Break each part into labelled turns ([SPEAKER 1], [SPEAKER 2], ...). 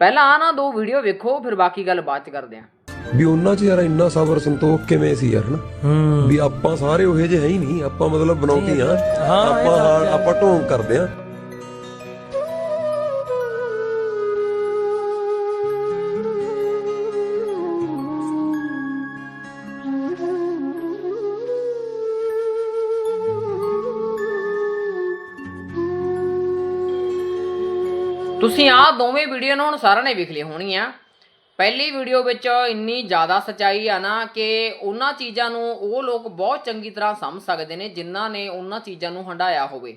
[SPEAKER 1] ਪਹਿਲਾਂ ਆ ਨਾ ਦੋ ਵੀਡੀਓ ਵੇਖੋ ਫਿਰ ਬਾਕੀ ਗੱਲ ਬਾਅਦ ਚ ਕਰਦੇ ਆਂ।
[SPEAKER 2] ਵੀ ਉਹਨਾਂ 'ਚ ਯਾਰ ਇੰਨਾ ਸਬਰ ਸੰਤੋਖ ਕਿਵੇਂ ਸੀ ਯਾਰ ਨਾ ਵੀ ਆਪਾਂ ਸਾਰੇ ਉਹੇ ਜਿਹੇ ਹੈ ਹੀ ਨਹੀਂ ਆਪਾਂ ਮਤਲਬ ਬਣਾਉਂਦੇ ਆ ਆਪਾਂ। ਆਪਾਂ ਢੋਂਗ ਕਰਦੇ ਆ।
[SPEAKER 1] ਤੁਸੀਂ ਆਹ ਦੋਵੇਂ ਵੀਡੀਓ ਨੂੰ ਹੁਣ ਸਾਰਿਆਂ ਨੇ ਵੇਖ ਲਈ ਹੋਣੀਆਂ ਪਹਿਲੀ ਵੀਡੀਓ ਵਿੱਚ ਇੰਨੀ ਜ਼ਿਆਦਾ ਸਚਾਈ ਆ ਨਾ ਕਿ ਉਹਨਾਂ ਚੀਜ਼ਾਂ ਨੂੰ ਉਹ ਲੋਕ ਬਹੁਤ ਚੰਗੀ ਤਰ੍ਹਾਂ ਸਮਝ ਸਕਦੇ ਨੇ ਜਿਨ੍ਹਾਂ ਨੇ ਉਹਨਾਂ ਚੀਜ਼ਾਂ ਨੂੰ ਹੰਡਾਇਆ ਹੋਵੇ।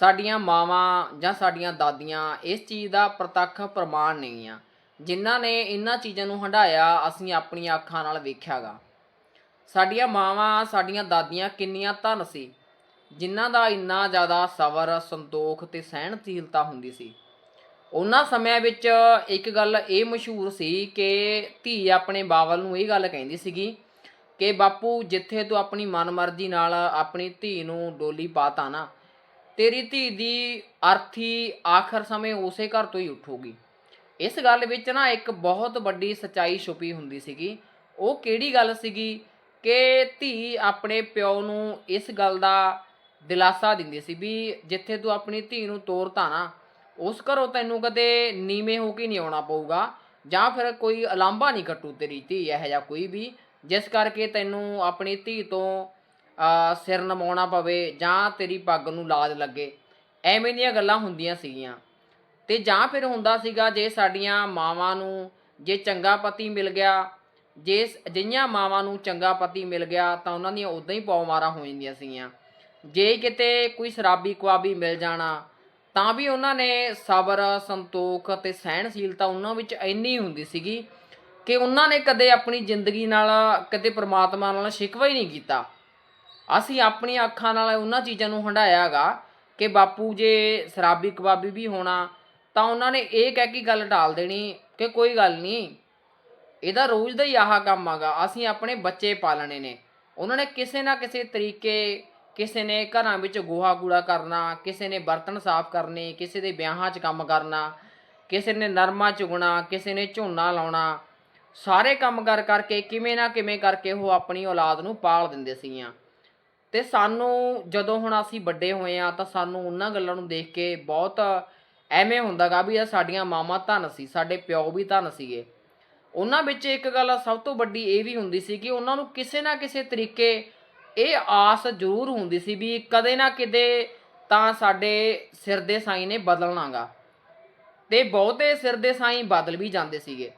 [SPEAKER 1] ਸਾਡੀਆਂ ਮਾਵਾਂ ਜਾਂ ਸਾਡੀਆਂ ਦਾਦੀਆਂ ਇਸ ਚੀਜ਼ ਦਾ ਪ੍ਰਤੱਖ ਪ੍ਰਮਾਣ ਨਹੀਂ ਆ। ਜਿਨ੍ਹਾਂ ਨੇ ਇਹਨਾਂ ਚੀਜ਼ਾਂ ਨੂੰ ਹੰਡਾਇਆ ਅਸੀਂ ਆਪਣੀਆਂ ਅੱਖਾਂ ਨਾਲ ਵੇਖਿਆਗਾ। ਸਾਡੀਆਂ ਮਾਵਾਂ, ਸਾਡੀਆਂ ਦਾਦੀਆਂ ਕਿੰਨੀਆਂ ਧਨ ਸੀ, ਜਿਨ੍ਹਾਂ ਦਾ ਇੰਨਾ ਜ਼ਿਆਦਾ ਸਬਰ, ਸੰਤੋਖ ਤੇ ਸਹਿਣਸ਼ੀਲਤਾ ਹੁੰਦੀ ਸੀ। ਉਹਨਾਂ ਸਮਿਆਂ ਵਿੱਚ ਇੱਕ ਗੱਲ ਇਹ ਮਸ਼ਹੂਰ ਸੀ ਕਿ ਧੀ ਆਪਣੇ ਬਾਵਲ ਨੂੰ ਇਹ ਗੱਲ ਕਹਿੰਦੀ ਸੀਗੀ ਕਿ ਬਾਪੂ, ਜਿੱਥੇ ਤੂੰ ਆਪਣੀ ਮਨਮਰਜ਼ੀ ਨਾਲ ਆਪਣੀ ਧੀ ਨੂੰ ਡੋਲੀ ਪਾਤਾ ਨਾ, ਤੇਰੀ ਧੀ ਦੀ ਅਰਥੀ ਆਖਰ ਸਮੇਂ ਉਸੇ ਘਰ ਤੋਂ ਹੀ ਉੱਠੂਗੀ। ਇਸ ਗੱਲ ਵਿੱਚ ਨਾ ਇੱਕ ਬਹੁਤ ਵੱਡੀ ਸਚਾਈ ਛੁਪੀ ਹੁੰਦੀ ਸੀਗੀ। ਉਹ ਕਿਹੜੀ ਗੱਲ ਸੀਗੀ ਕਿ ਧੀ ਆਪਣੇ ਪਿਓ ਨੂੰ ਇਸ ਗੱਲ ਦਾ ਦਿਲਾਸਾ ਦਿੰਦੀ ਸੀ ਵੀ ਜਿੱਥੇ ਤੂੰ ਆਪਣੀ ਧੀ ਨੂੰ ਤੋਰਤਾ ਨਾ ਉਸ ਘਰੋਂ ਤੈਨੂੰ ਕਦੇ ਨੀਵੇਂ ਹੋ ਕੇ ਨਹੀਂ ਆਉਣਾ ਪਊਗਾ, ਜਾਂ ਫਿਰ ਕੋਈ ਅਲਾਂਭਾ ਨਹੀਂ ਕੱਟੂ ਤੇਰੀ ਧੀ, ਇਹੋ ਜਿਹਾ ਕੋਈ ਵੀ, ਜਿਸ ਕਰਕੇ ਤੈਨੂੰ ਆਪਣੀ ਧੀ ਤੋਂ ਸਿਰ ਨਮਾਉਣਾ ਪਵੇ, ਜਾਂ ਤੇਰੀ ਪੱਗ ਨੂੰ ਲਾਜ ਲੱਗੇ। ਐਵੇਂ ਦੀਆਂ ਗੱਲਾਂ ਹੁੰਦੀਆਂ ਸੀਗੀਆਂ। ਤੇ ਜਾਂ ਫਿਰ ਹੁੰਦਾ ਸੀਗਾ, ਜੇ ਸਾਡੀਆਂ ਮਾਵਾਂ ਨੂੰ ਜੇ ਚੰਗਾ ਪਤੀ ਮਿਲ ਗਿਆ, ਜੇ ਸ- ਜਿਹੀਆਂ ਮਾਵਾਂ ਨੂੰ ਚੰਗਾ ਪਤੀ ਮਿਲ ਗਿਆ, ਤਾਂ ਉਹਨਾਂ ਦੀਆਂ ਉਦਾਂ ਹੀ ਪੌਮਾਰਾਂ ਹੋ ਜਾਂਦੀਆਂ ਸੀਗੀਆਂ। ਜੇ ਕਿਤੇ ਕੋਈ ਸ਼ਰਾਬੀ ਕੁਆਬੀ ਮਿਲ ਜਾਣਾ ਤਾਂ ਵੀ ਉਹਨਾਂ ਨੇ ਸਬਰ, ਸੰਤੋਖ ਅਤੇ ਸਹਿਣਸ਼ੀਲਤਾ ਉਹਨਾਂ ਵਿੱਚ ਇੰਨੀ ਹੁੰਦੀ ਸੀਗੀ ਕਿ ਉਹਨਾਂ ਨੇ ਕਦੇ ਆਪਣੀ ਜ਼ਿੰਦਗੀ ਨਾਲ, ਕਦੇ ਪ੍ਰਮਾਤਮਾ ਨਾਲ ਸ਼ਿਕਵਾ ਹੀ ਨਹੀਂ ਕੀਤਾ। ਅਸੀਂ ਆਪਣੀਆਂ ਅੱਖਾਂ ਨਾਲ ਉਹਨਾਂ ਚੀਜ਼ਾਂ ਨੂੰ ਹੰਡਾਇਆਗਾ ਕਿ ਬਾਪੂ ਜੇ ਸ਼ਰਾਬੀ ਕਬਾਬੀ ਵੀ ਹੋਣਾ, ਤਾਂ ਉਹਨਾਂ ਨੇ ਇਹ ਕਹਿ ਕੇ ਗੱਲ ਟਾਲ ਦੇਣੀ ਕਿ ਕੋਈ ਗੱਲ ਨਹੀਂ, ਇਹਦਾ ਰੋਜ਼ ਦਾ ਹੀ ਆਹ ਕੰਮ ਆਗਾ, ਅਸੀਂ ਆਪਣੇ ਬੱਚੇ ਪਾਲਣੇ ਨੇ। ਉਹਨਾਂ ਨੇ ਕਿਸੇ ਨਾ ਕਿਸੇ ਤਰੀਕੇ ਕਿਸੇ ਨੇ ਘਰਾਂ ਵਿੱਚ ਗੋਹਾ ਕੂੜਾ ਕਰਨਾ, ਕਿਸੇ ਨੇ ਬਰਤਨ ਸਾਫ਼ ਕਰਨੇ, ਕਿਸੇ ਦੇ ਵਿਆਹਾਂ 'ਚ ਕੰਮ ਕਰਨਾ, ਕਿਸੇ ਨੇ ਨਰਮਾ ਚੁਗਣਾ, ਕਿਸੇ ਨੇ ਝੋਨਾ ਲਾਉਣਾ, ਸਾਰੇ ਕੰਮ ਕਰ ਕਰਕੇ ਕਿਵੇਂ ਨਾ ਕਿਵੇਂ ਕਰਕੇ ਉਹ ਆਪਣੀ ਔਲਾਦ ਨੂੰ ਪਾਲ ਦਿੰਦੇ ਸੀਗੀਆਂ। ਤੇ ਸਾਨੂੰ ਜਦੋਂ ਹੁਣ ਅਸੀਂ ਵੱਡੇ ਹੋਏ ਆ ਤਾਂ ਸਾਨੂੰ ਉਹਨਾਂ ਗੱਲਾਂ ਨੂੰ ਦੇਖ ਕੇ ਬਹੁਤ ਐਵੇਂ ਹੁੰਦਾਗਾ ਵੀ ਇਹ ਸਾਡੀਆਂ ਮਾਵਾਂ ਧਨ ਸੀ, ਸਾਡੇ ਪਿਓ ਵੀ ਧਨ ਸੀਗੇ। ਉਹਨਾਂ ਵਿੱਚ ਇੱਕ ਗੱਲ ਸਭ ਤੋਂ ਵੱਡੀ ਇਹ ਵੀ ਹੁੰਦੀ ਸੀ ਕਿ ਉਹਨਾਂ ਨੂੰ ਕਿਸੇ ਨਾ ਕਿਸੇ ਤਰੀਕੇ ਇਹ ਆਸ ਜ਼ਰੂਰ ਹੁੰਦੀ ਸੀ ਵੀ ਕਦੇ ਨਾ ਕਿਤੇ ਤਾਂ ਸਾਡੇ ਸਿਰ ਦੇ ਸਾਈਂ ਨੇ ਬਦਲਣਾਗਾ। ਤੇ ਬਹੁਤੇ ਸਿਰ ਦੇ ਸਾਈਂ ਬਦਲ ਵੀ ਜਾਂਦੇ ਸੀਗੇ।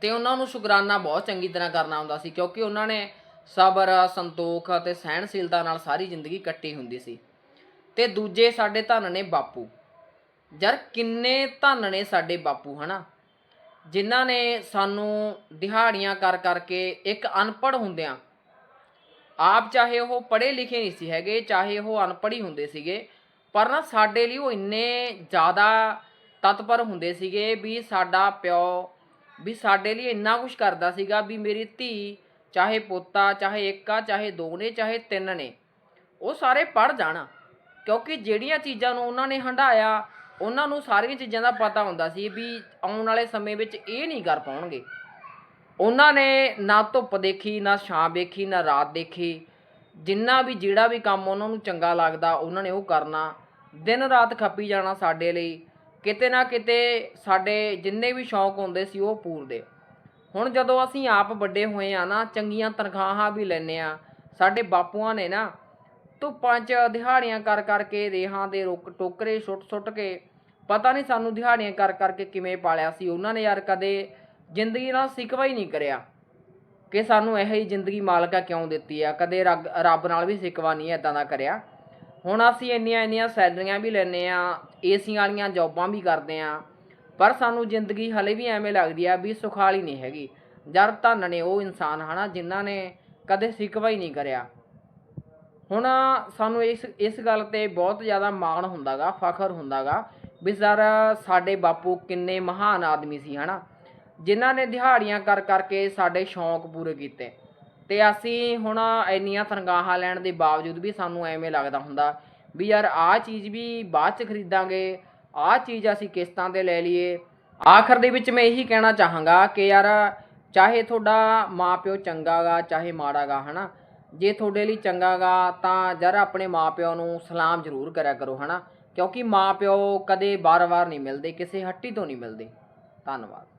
[SPEAKER 1] ਤੇ ਉਹਨਾਂ ਨੂੰ ਸ਼ੁਕਰਾਨਾ ਬਹੁਤ ਚੰਗੀ ਤਰ੍ਹਾਂ ਕਰਨਾ ਹੁੰਦਾ ਸੀ, ਕਿਉਂਕਿ ਉਹਨਾਂ ਨੇ ਸਬਰ, ਸੰਤੋਖ ਅਤੇ ਸਹਿਣਸ਼ੀਲਤਾ ਨਾਲ ਸਾਰੀ ਜ਼ਿੰਦਗੀ ਕੱਟੀ ਹੁੰਦੀ ਸੀ। ਤੇ ਦੂਜੇ ਸਾਡੇ ਧਨ ਨੇ ਬਾਪੂ। ਯਾਰ ਕਿੰਨੇ ਧਨ ਨੇ ਸਾਡੇ ਬਾਪੂ, ਹਨਾ? ਜਿਨ੍ਹਾਂ ਨੇ ਸਾਨੂੰ ਦਿਹਾੜੀਆਂ ਕਰ ਕਰਕੇ ਇੱਕ ਅਨਪੜ੍ਹ ਹੁੰਦਿਆਂ ਆਪ ਚਾਹੇ ਉਹ ਪੜ੍ਹੇ ਲਿਖੇ ਨਹੀਂ ਸੀ ਹੈਗੇ, ਚਾਹੇ ਉਹ ਅਨਪੜ੍ਹੀ ਹੁੰਦੇ ਸੀਗੇ, ਪਰ ਨਾ ਸਾਡੇ ਲਈ ਉਹ ਇੰਨੇ ਜ਼ਿਆਦਾ ਤਤਪਰ ਹੁੰਦੇ ਸੀਗੇ ਵੀ ਸਾਡਾ ਪਿਓ, ਵੀ ਸਾਡੇ ਲਈ ਇੰਨਾ ਕੁਝ ਕਰਦਾ ਸੀਗਾ ਵੀ ਮੇਰੀ ਧੀ ਚਾਹੇ ਪੋਤਾ, ਚਾਹੇ ਇੱਕ ਆ, ਚਾਹੇ ਦੋ ਨੇ, ਚਾਹੇ ਤਿੰਨ ਨੇ, ਉਹ ਸਾਰੇ ਪੜ ਜਾਣ। ਕਿਉਂਕਿ ਜਿਹੜੀਆਂ ਚੀਜ਼ਾਂ ਨੂੰ ਉਹਨਾਂ ਨੇ ਹੰਡਾਇਆ ਉਹਨਾਂ ਨੂੰ ਸਾਰੀਆਂ ਚੀਜ਼ਾਂ ਦਾ ਪਤਾ ਹੁੰਦਾ ਸੀ ਵੀ ਆਉਣ ਵਾਲੇ ਸਮੇਂ ਵਿੱਚ ਇਹ ਨਹੀਂ ਕਰ ਪਾਉਣਗੇ। ਉਹਨਾਂ ਨੇ ਨਾ ਧੁੱਪ ਦੇਖੀ, ਨਾ ਛਾਂ ਦੇਖੀ ਨਾ ਰਾਤ ਦੇਖੀ। ਜਿੰਨਾ ਵੀ, ਜਿਹੜਾ ਵੀ ਕੰਮ ਉਹਨਾਂ ਨੂੰ ਚੰਗਾ ਲੱਗਦਾ, ਉਹਨਾਂ ਨੇ ਉਹ ਕਰਨਾ। ਦਿਨ ਰਾਤ ਖੱਪੀ ਜਾਣਾ ਸਾਡੇ ਲਈ। ਕਿਤੇ ਨਾ ਕਿਤੇ ਸਾਡੇ ਜਿੰਨੇ ਵੀ ਸ਼ੌਂਕ ਹੁੰਦੇ ਸੀ, ਉਹ ਪੂਰਦੇ। ਹੁਣ ਜਦੋਂ ਅਸੀਂ ਆਪ ਵੱਡੇ ਹੋਏ ਆ ਨਾ, ਚੰਗੀਆਂ ਤਨਖਾਹਾਂ ਵੀ ਲੈਨੇ ਆ। ਸਾਡੇ ਬਾਪੂਆਂ ਨੇ ਨਾ ਧੁੱਪਾਂ 'ਚ ਦਿਹਾੜੀਆਂ ਕਰ ਕਰਕੇ ਰੇਹਾਂ ਦੇ ਰੁੱਕ, ਟੋਕਰੇ ਸੁੱਟ ਸੁੱਟ ਕੇ, ਪਤਾ ਨਹੀਂ ਸਾਨੂੰ ਦਿਹਾੜੀਆਂ ਕਰ ਕਰਕੇ ਕਿਵੇਂ ਪਾਲਿਆ ਸੀ। ਉਹਨਾਂ ਨੇ ਯਾਰ ਕਦੇ ਜ਼ਿੰਦਗੀ ਨਾਲ ਸਿਕਵਾ ਹੀ ਨਹੀਂ ਕਰਿਆ ਕਿ ਸਾਨੂੰ ਇਹੋ ਹੀ ਜ਼ਿੰਦਗੀ ਮਾਲਕਾ ਕਿਉਂ ਦਿੱਤੀ ਆ? ਕਦੇ ਰੱਗ- ਰੱਬ ਨਾਲ ਵੀ ਸਿਕਵਾ ਨਹੀਂ ਐਦਾਂ ਦਾ ਕਰਿਆ। ਹੁਣ ਅਸੀਂ ਇੰਨੀਆਂ ਇੰਨੀਆਂ ਸੈਲਰੀਆਂ ਵੀ ਲੈਨੇ ਆ ਏਸੀਆਂ ਵਾਲੀਆਂ ਜੌਬਾਂ ਵੀ ਕਰਦੇ ਆ ਪਰ ਸਾਨੂੰ ਜ਼ਿੰਦਗੀ ਹਲੇ ਵੀ ਐਵੇਂ ਲੱਗਦੀ ਆ ਵੀ ਸੁਖਾਲੀ ਨਹੀਂ ਹੈਗੀ। ਜਦ ਧੰਨ ਨੇ ਉਹ ਇਨਸਾਨ ਹਨਾ, ਜਿਨ੍ਹਾਂ ਨੇ ਕਦੇ ਸਿਕਵਾ ਹੀ ਨਹੀਂ ਕਰਿਆ। ਹੁਣ ਸਾਨੂੰ ਇਸ ਇਸ ਗੱਲ ਤੇ ਬਹੁਤ ਜ਼ਿਆਦਾ ਮਾਣ ਹੁੰਦਾਗਾ, ਫਖਰ ਹੁੰਦਾਗਾ ਵੀ ਸਰ ਸਾਡੇ ਬਾਪੂ ਕਿੰਨੇ ਮਹਾਨ ਆਦਮੀ ਸੀ ਹਨਾ। ਜਿਨ੍ਹਾਂ ਨੇ ਦਿਹਾੜੀਆਂ ਕਰ ਕਰਕੇ ਸਾਡੇ ਸ਼ੌਂਕ ਪੂਰੇ ਕੀਤੇ। ਤੇ ਅਸੀਂ ਹੁਣ ਇੰਨੀਆਂ ਤਨਖਾਹਾਂ ਲੈਣ ਦੇ ਬਾਵਜੂਦ ਵੀ ਸਾਨੂੰ ਐਵੇਂ ਲੱਗਦਾ ਹੁੰਦਾ ਵੀ ਯਾਰ ਆਹ ਚੀਜ਼ ਵੀ ਬਾਅਦ ਚ ਖਰੀਦਾਂਗੇ, ਆਹ ਚੀਜ਼ ਅਸੀਂ ਕਿਸ਼ਤਾਂ ਤੇ ਲੈ ਲਈਏ। ਆਖਰ ਦੇ ਵਿੱਚ ਮੈਂ ਇਹੀ ਕਹਿਣਾ ਚਾਹਾਂਗਾ ਕਿ ਯਾਰ ਚਾਹੇ ਤੁਹਾਡਾ ਮਾਪਿਓ ਚੰਗਾਗਾ ਚਾਹੇ ਮਾੜਾਗਾ ਹਨਾ? ਜੇ ਤੁਹਾਡੇ ਲਈ ਚੰਗਾਗਾ ਤਾਂ ਯਾਰ ਆਪਣੇ ਮਾਪਿਓ ਨੂੰ ਸਲਾਮ ਜ਼ਰੂਰ ਕਰਿਆ ਕਰੋ, ਹਨਾ? ਕਿਉਂਕਿ ਮਾਪਿਓ ਕਦੇ ਬਾਰ-ਬਾਰ ਨਹੀਂ ਮਿਲਦੇ, ਕਿਸੇ ਹੱਟੀ ਤੋਂ ਨਹੀਂ ਮਿਲਦੇ। ਧੰਨਵਾਦ।